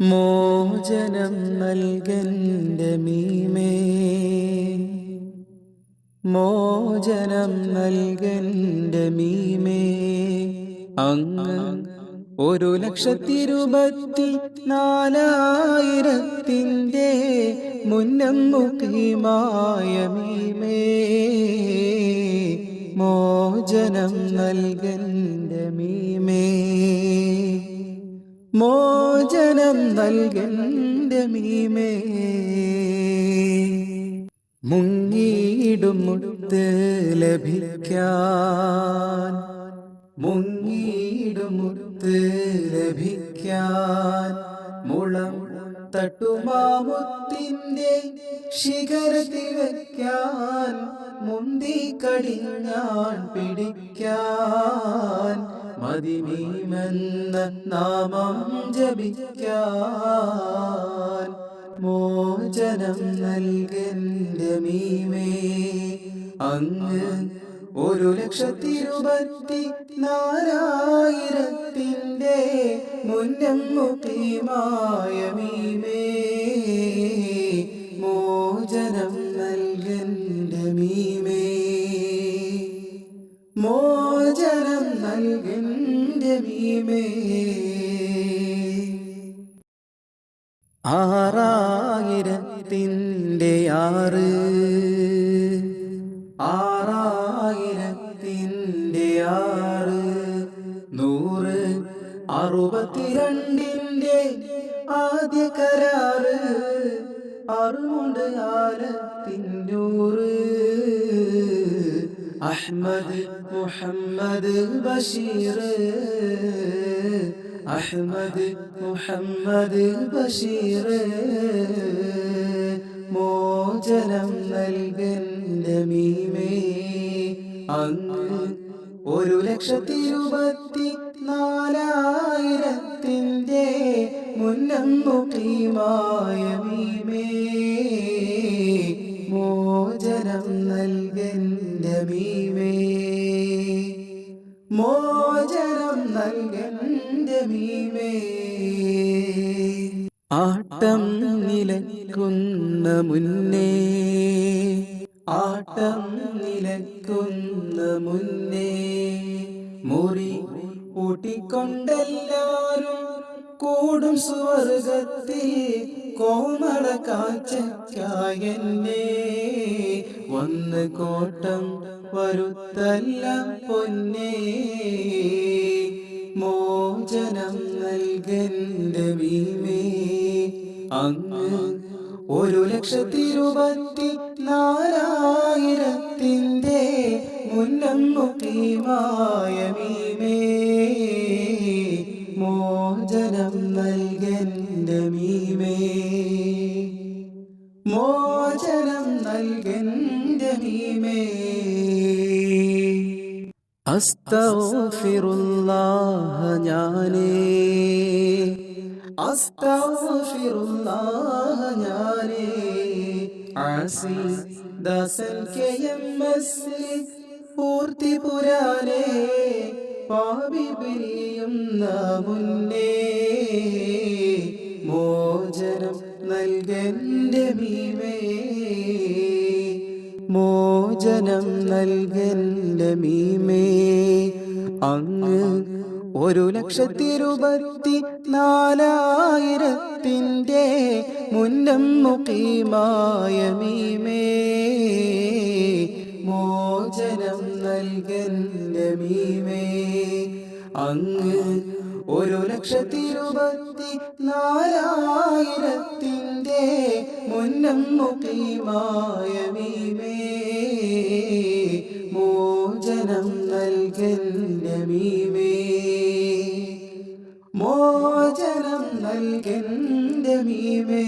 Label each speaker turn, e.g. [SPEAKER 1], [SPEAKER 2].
[SPEAKER 1] മോചനം നൽകന്റെ മീമേ. മോചനം നൽകന്റെ മീമേ. അങ്ങ് ഒരു ലക്ഷത്തി ഇരുപത്തി നാലായിരത്തിന്റെ മുന്നം മുഖിമായമീമേ മോചനം നൽകന്റെ മീമേ മോചനം നൽകന്റെ മീമേ. മുങ്ങിയിടും മുത്ത് ലഭിക്കാൻ മുങ്ങിയിടും മുത്ത് ലഭിക്കാൻ. മുളം തട്ടുമാമുത്തിന്റെ ശിഖരത്തിൽ വയ്ക്കാൻ മുന്തി കടിഞ്ഞാൻ പിടിക്കാൻ. മതിമീമെന്ന നാമം ജപിക്കാൻ. മോചനം നൽകന്റെ മീമേ അങ്ങ് ഒരു ലക്ഷത്തി ഇരുപത്തി നാലായിരത്തിന്റെ മുന്നം മീമേ മോചനം നൽകണ്ട മീമേ. മോചനം നൽകണ്ട മീമേ. ആറായിരത്തിന്റെ ആറ് ആറ് നൂറ് അറുപത്തിരണ്ടിന്റെ ആദ്യ കരാറ്. അറുമുണ്ട് ആലത്തിനൂറ് അഹ്മദ് മുഹമ്മദ് ബഷീർ അഹ്മദ് മുഹമ്മദ് ബഷീർ മോചനം നൽകൻ മീമേ അങ്ങ് ഒരു ലക്ഷത്തി ഇരുപത്തി നാലായിരത്തിന്റെ മുന്നം മുഖിമായ മീമേ മോചനം നൽകന്റെ മീമേ മോചനം നൽകന്റെ മീമേ ആട്ടം നിലക്കുന്ന മുന്നേ ആട്ടം നിലക്കുന്ന മുന്നേ. മുറി കൂട്ടിക്കൊണ്ടെല്ലാരും കൂടും സ്വർഗത്തിൽ കോമള കാച്ചക്കായന്നെ വന്ന് കോട്ടം വരുത്തല്ല പൊന്നേ. മോചനം നൽകന്റെ വീമേ അങ്ങ് ഒരു ലക്ഷത്തി ഇരുപത്തി നാലായിരത്തിന്റെ മീമേ. മോചനം നൽകന്റെ മീമേ. മോചനം നൽകന്റെ മീമേ. അസ്തഗ്ഫിറുല്ലാഹ ഞാനേ. അസ്തഗ്ഫിറുല്ലാഹ ഞാനേ. ആസി ദാസൻ കെ എം എസ്. പൂർത്തി പുരാനേ പാപി പിരിയുന്ന മുന്നേ മോചനം നൽകന്റെ മീമേ. മോചനം നൽകന്റെ മീമേ. അങ്ങ് ഒരു ലക്ഷത്തിരുപത്തി നാലായിരത്തിന്റെ മുന്നം മുഖീമായ മീമേ. നമീമേ മീമേ. അങ്ങ് ഒരു ലക്ഷത്തിരുപത്തി നാലായിരത്തിന്റെ മുന്നം മുഖീമായ മീമേ. മോചനം നൽകന്റെ നമീമേ മോചനം നൽകന്റെ മീമേ.